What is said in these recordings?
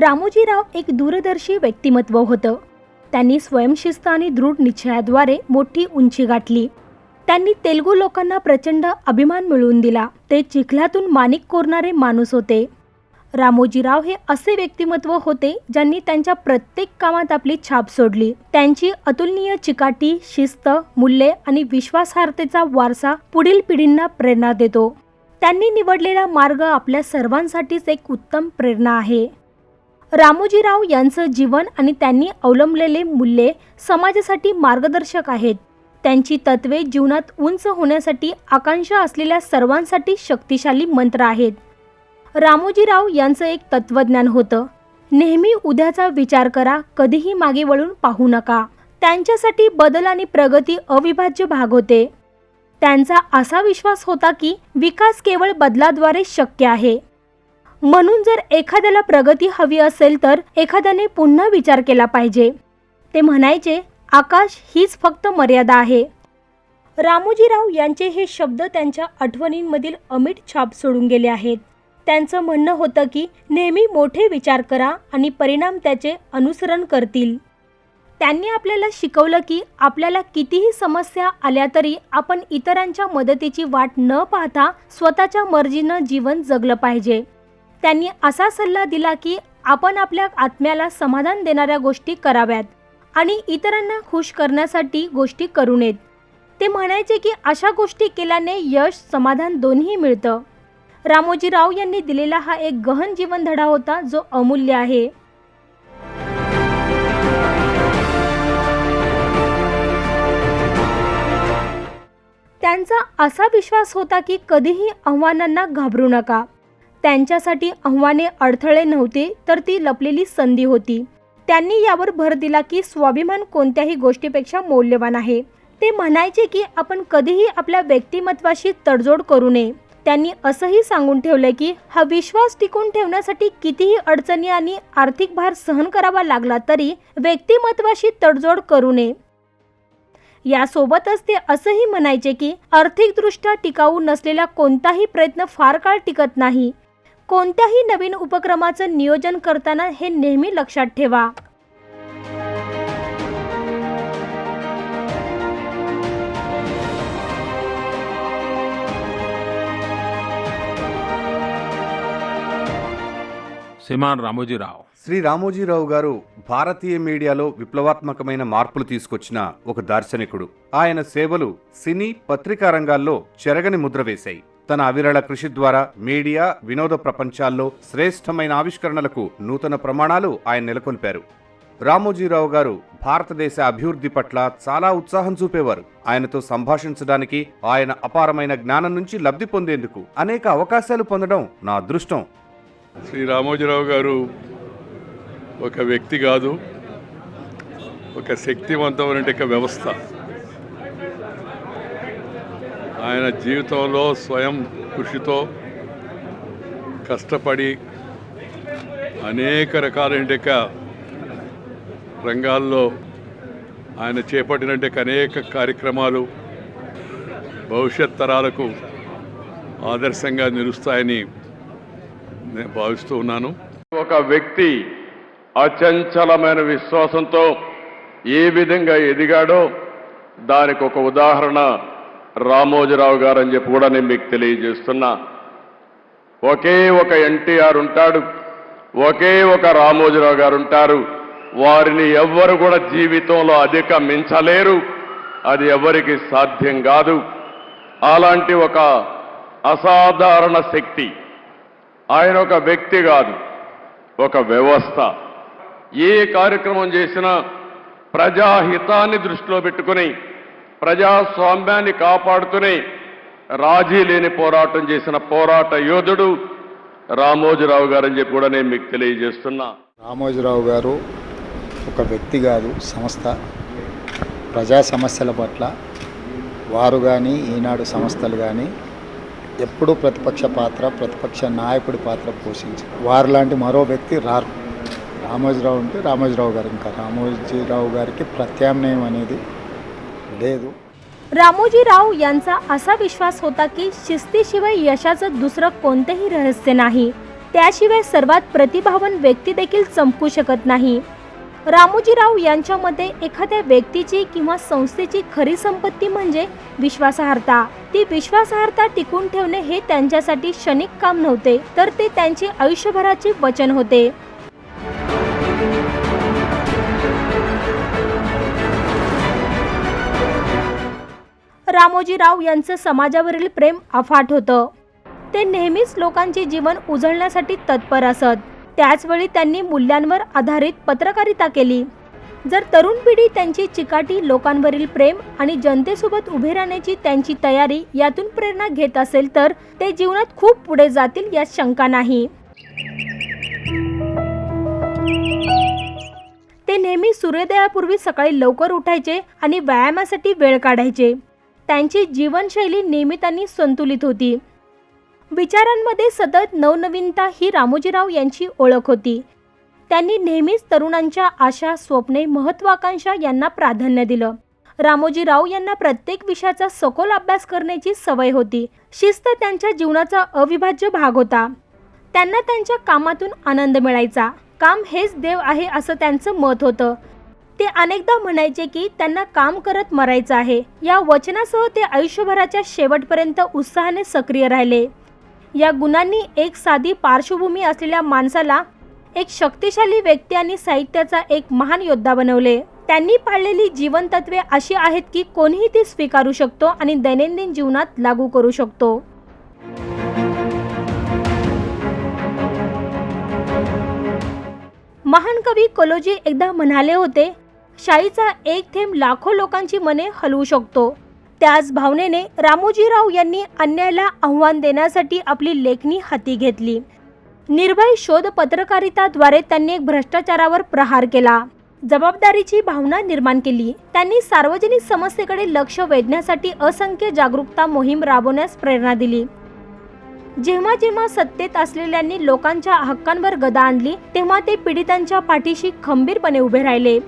रामोजीराव एक दूरदर्शी व्यक्तिमत्व होतं. त्यांनी स्वयंशिस्त आणि दृढ निश्चयाद्वारे मोठी उंची गाठली. त्यांनी तेलगू लोकांना प्रचंड अभिमान मिळवून दिला. ते चिखलातून माणिक कोरणारे माणूस होते. रामोजीराव हे असे व्यक्तिमत्व होते ज्यांनी त्यांच्या प्रत्येक कामात आपली छाप सोडली. त्यांची अतुलनीय चिकाटी शिस्त मूल्ये आणि विश्वासार्हतेचा वारसा पुढील पिढींना प्रेरणा देतो. त्यांनी निवडलेला मार्ग आपल्या सर्वांसाठीच एक उत्तम प्रेरणा आहे. रामोजीराव यांचं जीवन आणि त्यांनी अवलंबलेले मूल्ये समाजासाठी मार्गदर्शक आहेत. त्यांची तत्वे जीवनात उंच होण्यासाठी आकांक्षा असलेल्या सर्वांसाठी शक्तिशाली मंत्र आहेत. रामोजीराव यांचं एक तत्वज्ञान होतं. नेहमी उद्याचा विचार करा कधीही मागे वळून पाहू नका. त्यांच्यासाठी बदल आणि प्रगती अविभाज्य भाग होते. त्यांचा असा विश्वास होता की विकास केवळ बदलाद्वारे शक्य आहे. म्हणून जर एखाद्याला प्रगती हवी असेल तर एखाद्याने पुन्हा विचार केला पाहिजे. ते म्हणायचे आकाश हीच फक्त मर्यादा आहे. रामोजीराव यांचे हे शब्द त्यांच्या आठवणींमधील अमिट छाप सोडून गेले आहेत. त्यांचं म्हणणं होतं की नेहमी मोठे विचार करा आणि परिणाम त्याचे अनुसरण करतील. त्यांनी आपल्याला शिकवलं की आपल्याला कितीही समस्या आल्या तरी आपण इतरांच्या मदतीची वाट न पाहता स्वतःच्या मर्जीनं जीवन जगलं पाहिजे. त्यांनी असा सल्ला दिला की आपण आपल्या आत्म्याला समाधान देणाऱ्या गोष्टी कराव्यात आणि इतरांना खुश करण्यासाठी गोष्टी करू नयेत. ते म्हणायचे की अशा गोष्टी केल्याने यश समाधान दोन्ही मिळतं. रामोजीराव यांनी दिलेला हा एक गहन जीवनधडा होता जो अमूल्य आहे. त्यांचा असा विश्वास होता की कधीही आव्हानांना घाबरू नका. त्यांच्यासाठी आव्हाने अडथळे नव्हते तर ती लपलेली संधी होती. त्यांनी यावर भर दिला की स्वाभिमान कोणत्याही गोष्टीपेक्षा मौल्यवान आहे. ते म्हणायचे की आपण कधीही आपल्या व्यक्तिमत्वाशी तडजोड करू नये. त्यांनी असंही सांगून ठेवलं की हा विश्वास टिकून ठेवण्यासाठी कितीही अडचणी आणि आर्थिक भार सहन करावा लागला तरी व्यक्तिमत्वाशी तडजोड करू नये. यासोबतच ते असंही म्हणायचे की आर्थिकदृष्ट्या टिकाऊ नसलेला कोणताही प्रयत्न फार काळ टिकत नाही. कोणत्याही नवीन उपक्रमाचं नियोजन करताना हे नेहमी लक्षात ठेवा శ్రీమాన్ రామోజీరావు శ్రీ రామోజీరావు గారు భారతీయ మీడియాలో విప్లవాత్మకమైన మార్పులు తీసుకొచ్చిన ఒక దార్శనికుడు ఆయన సేవలు సినీ పత్రికా రంగాల్లో చెరగని ముద్ర వేశాయి తన అవిరళ కృషి ద్వారా మీడియా వినోద ప్రపంచాల్లో శ్రేష్టమైన ఆవిష్కరణలకు నూతన ప్రమాణాలు ఆయన నెలకొల్పారు. రామోజీరావు గారు భారతదేశ అభివృద్ధి పట్ల చాలా ఉత్సాహం చూపేవారు. ఆయనతో సంభాషించడానికి ఆయన అపారమైన జ్ఞానం నుంచి లబ్ధి పొందేందుకు అనేక అవకాశాలు పొందడం నా అదృష్టం. శ్రీ రామోజీరావు గారు ఒక వ్యక్తి కాదు ఒక శక్తివంతమైన ఒక వ్యవస్థ. ఆయన జీవితంలో స్వయం కృషితో కష్టపడి అనేక రకాలైన రంగాల్లో ఆయన చేపట్టినట్టు అనేక కార్యక్రమాలు భవిష్యత్ తరాలకు ఆదర్శంగా నిలుస్తాయని నేను భావిస్తూ ఉన్నాను. ఒక వ్యక్తి అచంచలమైన విశ్వాసంతో ఏ విధంగా ఎదిగాడో దానికి ఒక ఉదాహరణ రామోజీరావు గారు అని చెప్పి కూడా నేను మీకు తెలియజేస్తున్నా. ఒకే ఒక ఎన్టీఆర్ ఉంటాడు ఒకే ఒక రామోజీరావు గారు ఉంటారు. వారిని ఎవ్వరు కూడా జీవితంలో అధిగమించలేరు. అది ఎవరికి సాధ్యం కాదు. అలాంటి ఒక అసాధారణ శక్తి ఆయన ఒక వ్యక్తి కాదు ఒక వ్యవస్థ. ఏ కార్యక్రమం చేసినా ప్రజాహితాన్ని దృష్టిలో పెట్టుకుని ప్రజాస్వామ్యాన్ని కాపాడుతూనే రాజీ లేని పోరాటం చేసిన పోరాట యోధుడు రామోజీరావు గారని చెప్పి కూడా నేను మీకు తెలియజేస్తున్నా. రామోజీరావు గారు ఒక వ్యక్తి కాదు సంస్థ. ప్రజా సమస్యల పట్ల వారు కానీ ఈనాడు సంస్థలు కానీ ఎప్పుడూ ప్రతిపక్ష పాత్ర ప్రతిపక్ష నాయకుడి పాత్ర పోషించారు. వారు లాంటి మరో వ్యక్తి రారు. రామోజీరావు అంటే రామోజీరావు గారు ఇంకా రామోజీరావు గారికి ప్రత్యామ్నాయం అనేది లేదు. रामोजीराव यांचा असा विश्वास होता की शिस्तीशिवाय यशाचं दुसरं कोणतेही रहस्य नाही. त्याशिवाय सर्वात प्रतिभावान व्यक्ती देखील चमकू शकत नाही. रामोजीराव यांच्या मते एखाद्या व्यक्तीची किंवा संस्थेची खरी संपत्ती म्हणजे विश्वासार्हता. ती विश्वासार्हता टिकून ठेवणे हे त्यांच्यासाठी क्षणिक काम नव्हते तर ते त्यांचे आयुष्यभराचे वचन होते. रामोजीराव यांचं समाजावरील प्रेम अफाट होतं. ते नेहमीच लोकांचे जीवन उजळण्यासाठी तत्पर असत. त्याचवेळी त्यांनी मूल्यांवर आधारित पत्रकारिता केली. जर तरुण पिढी त्यांची चिकाटी लोकांवरील प्रेम आणि जनतेसोबत उभे राहण्याची त्यांची तयारी यातून प्रेरणा घेत असेल तर ते जीवनात खूप पुढे जातील यात शंका नाही. ते नेहमी सूर्योदयापूर्वी सकाळी लवकर उठायचे आणि व्यायामासाठी वेळ काढायचे. त्यांची जीवनशैली नियमितांनी संतुलित होती. विचारांमध्ये सतत नवनवीनता ही रामोजीराव यांची ओळख होती. त्यांनी नेहमीच तरुणांच्या आशा स्वप्ने महत्वाकांक्षा यांना प्राधान्य दिलं. रामोजीराव यांना प्रत्येक विषयाचा सखोल अभ्यास करण्याची सवय होती. शिस्त त्यांच्या जीवनाचा अविभाज्य भाग होता. त्यांना त्यांच्या कामातून आनंद मिळायचा. काम हेच देव आहे असं त्यांचं मत होतं. ते अनेकदा म्हणायचे की त्यांना काम करत मरायचं आहे. या वचनासह ते आयुष्यभराच्या शेवटपर्यंत उत्साहाने सक्रिय राहिले. या गुणांनी एक साधी पार्श्वभूमी असलेल्या माणसाला एक शक्तिशाली व्यक्ती आणि साहित्याचा एक महान योद्धा बनवले. त्यांनी पाळलेली जीवनतत्वे अशी आहेत की कोणीही ती स्वीकारू शकतो आणि दैनंदिन जीवनात लागू करू शकतो. महान कवी कोलोजी एकदा म्हणाले होते शाईचा एक थेंब लाखो लोकांची मने हलवू शकतो. त्याच भावनेने रामोजीराव यांनी अन्यायाला आव्हान देण्यासाठी आपली लेखणी हाती घेतली. निर्भय शोध पत्रकारिताद्वारे त्यांनी एक भ्रष्टाचारावर प्रहार केला. जबाबदारीची भावना निर्माण केली. त्यांनी सार्वजनिक समस्येकडे लक्ष वेधण्यासाठी असंख्य जागरूकता मोहीम राबवण्यास प्रेरणा दिली. जेव्हा जेव्हा सत्तेत असलेल्यांनी लोकांच्या हक्कांवर गदा आणली तेव्हा ते पीडितांच्या पाठीशी खंबीरपणे उभे राहिले.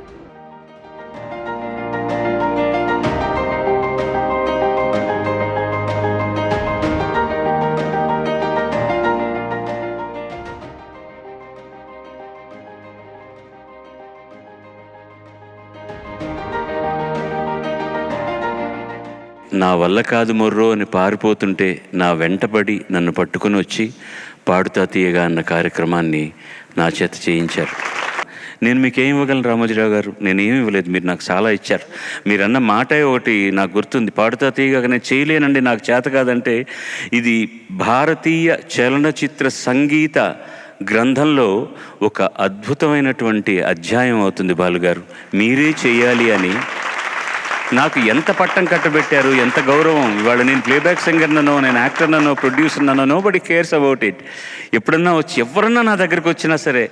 నా వల్ల కాదు మొర్రో అని పారిపోతుంటే నా వెంటబడి నన్ను పట్టుకొని వచ్చి పాడుతా తీయగా అన్న కార్యక్రమాన్ని నా చేత చేయించారు. నేను మీకు ఏమి ఇవ్వగలను రామోజీరావు గారు? నేను ఇవ్వలేదు. మీరు నాకు చాలా ఇచ్చారు. మీరు అన్న ఒకటి నాకు గుర్తుంది. పాడుతా తీయగా నేను చేయలేనండి. నాకు చేత కాదంటే ఇది భారతీయ చలనచిత్ర సంగీత గ్రంథంలో ఒక అద్భుతమైనటువంటి అధ్యాయం అవుతుంది బాలుగారు. మీరే చేయాలి అని నాకు ఎంత పట్టం కట్టబెట్టారు ఎంత గౌరవం. ఇవాళ నేను ప్లేబ్యాక్ సింగర్నో నేను యాక్టర్నో ప్రొడ్యూసర్నో nobody cares about it ఎప్పుడన్నా వచ్చి ఎవరన్నా నా దగ్గరికి వచ్చినా సరే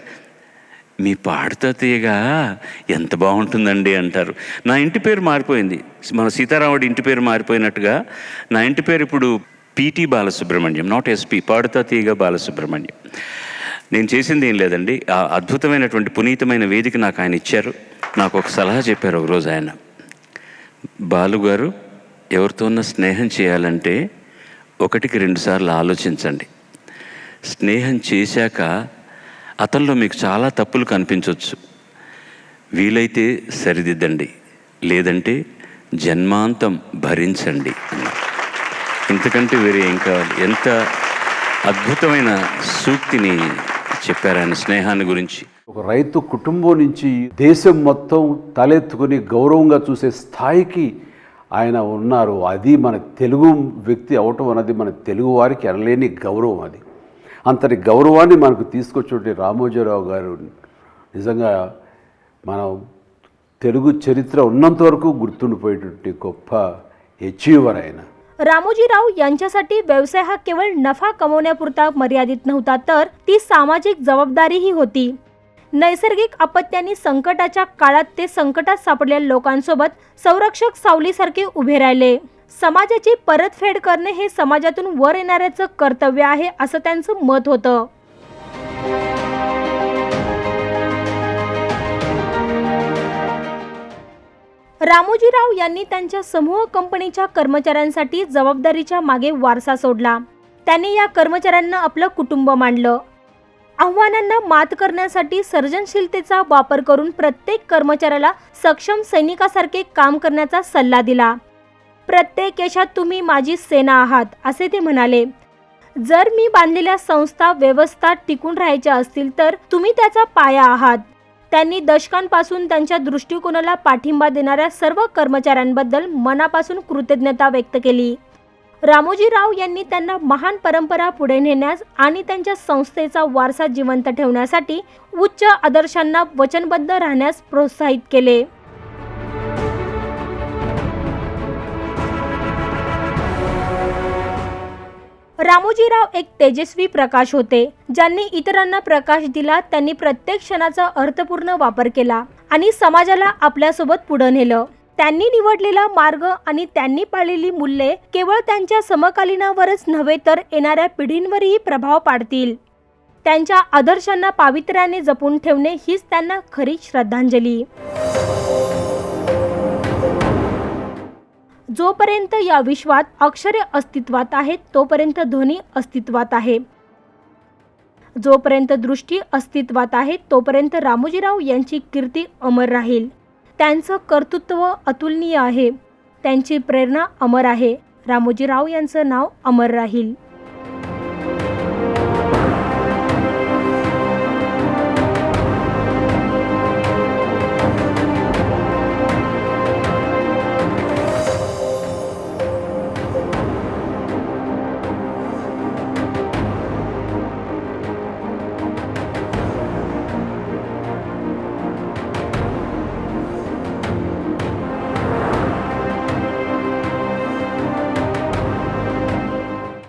మీ పాడుతా తీయగా ఎంత బాగుంటుందండి అంటారు. నా ఇంటి పేరు మారిపోయింది. మన సీతారాముడి ఇంటి పేరు మారిపోయినట్టుగా నా ఇంటి పేరు ఇప్పుడు PT Balasubrahmanyam not SP Paadutha Theeyaga Balasubrahmanyam. నేను చేసింది ఏం లేదండి. ఆ అద్భుతమైనటువంటి పునీతమైన వేదిక నాకు ఆయన ఇచ్చారు. నాకు ఒక సలహా చెప్పారు ఒకరోజు ఆయన. బాలుగారు ఎవరితోన్నా స్నేహం చేయాలంటే ఒకటికి రెండుసార్లు ఆలోచించండి. స్నేహం చేశాక అతనిలో మీకు చాలా తప్పులు కనిపించవచ్చు వీలైతే సరిదిద్దండి. లేదంటే జన్మాంతం భరించండి. ఇంతకంటే వేరే ఏం కావాలి? ఎంత అద్భుతమైన సూక్తిని చెప్పారు ఆయన స్నేహాన్ని గురించి. ఒక రైతు కుటుంబం నుంచి దేశం మొత్తం తలెత్తుకుని గౌరవంగా చూసే స్థాయికి ఆయన ఉన్నారు. అది మన తెలుగు వ్యక్తి అవటం అన్నది మన తెలుగు వారికి అనలేని గౌరవం అది. అంతటి గౌరవాన్ని మనకు తీసుకొచ్చే రామోజీరావు గారు నిజంగా మనం తెలుగు చరిత్ర ఉన్నంత వరకు గుర్తుండిపోయేటువంటి గొప్ప అచీవర్ ఆయన. रामोजीराव వ్యవసాయ व्यवसाय हा केवळ नफा कमवण्यापुरता मर्यादित తర్ తీ సామాజిక జవాబ్దారీ హి హోతీ. नैसर्गिक आपत्त्यांनी संकटाच्या काळात ते संकटात सापडलेल्या लोकांसोबत संरक्षक सावलीसारखे उभे राहिले. समाजाची परतफेड करणे हे समाजातून वर येणाऱ्याचं कर्तव्य आहे असं त्यांचं मत होतं. रामोजीराव यांनी त्यांच्या समूह कंपनीच्या कर्मचाऱ्यांसाठी जबाबदारीच्या मागे वारसा सोडला. त्यांनी या कर्मचाऱ्यांना आपलं कुटुंब मांडलं. आव्हानांना मात करण्यासाठी सर्जनशीलतेचा वापर करून प्रत्येक कर्मचाऱ्याला सक्षम सैनिकासारखे काम करण्याचा सल्ला दिला. प्रत्येक यशात तुम्ही माझी सेना आहात असे ते म्हणाले. जर मी बांधलेल्या संस्था व्यवस्था टिकून राहायच्या असतील तर तुम्ही त्याचा पाया आहात. त्यांनी दशकांपासून त्यांच्या दृष्टिकोनाला पाठिंबा देणाऱ्या सर्व कर्मचाऱ्यांबद्दल मनापासून कृतज्ञता व्यक्त केली. रामोजीराव यांनी त्यांना महान परंपरा पुढे नेण्यास आणि त्यांच्या संस्थेचा वारसा जिवंत ठेवण्यासाठी उच्च आदर्शांना वचनबद्ध राहण्यास प्रोत्साहित केले. रामोजीराव एक तेजस्वी प्रकाश होते. ज्यांनी इतरांना प्रकाश दिला त्यांनी प्रत्येक क्षणाचा अर्थपूर्ण वापर केला आणि समाजाला आपल्यासोबत पुढे नेलं. त्यांनी निवडलेला मार्ग आणि त्यांनी पाळलेली मूल्ये केवळ त्यांच्या समकालीनावरच नव्हे तर येणाऱ्या पिढींवरही प्रभाव पाडतील. त्यांच्या आदर्शांना पावित्र्याने जपून ठेवणे हीच त्यांना खरी श्रद्धांजली. जोपर्यंत या विश्वात अक्षरे अस्तित्वात आहेत तोपर्यंत ध्वनी अस्तित्वात आहे. जोपर्यंत दृष्टी अस्तित्वात आहे तोपर्यंत रामोजीराव यांची कीर्ती अमर राहील. त्यांचं कर्तृत्व अतुलनीय आहे. त्यांची प्रेरणा अमर आहे. रामोजीराव यांचं नाव अमर राहील.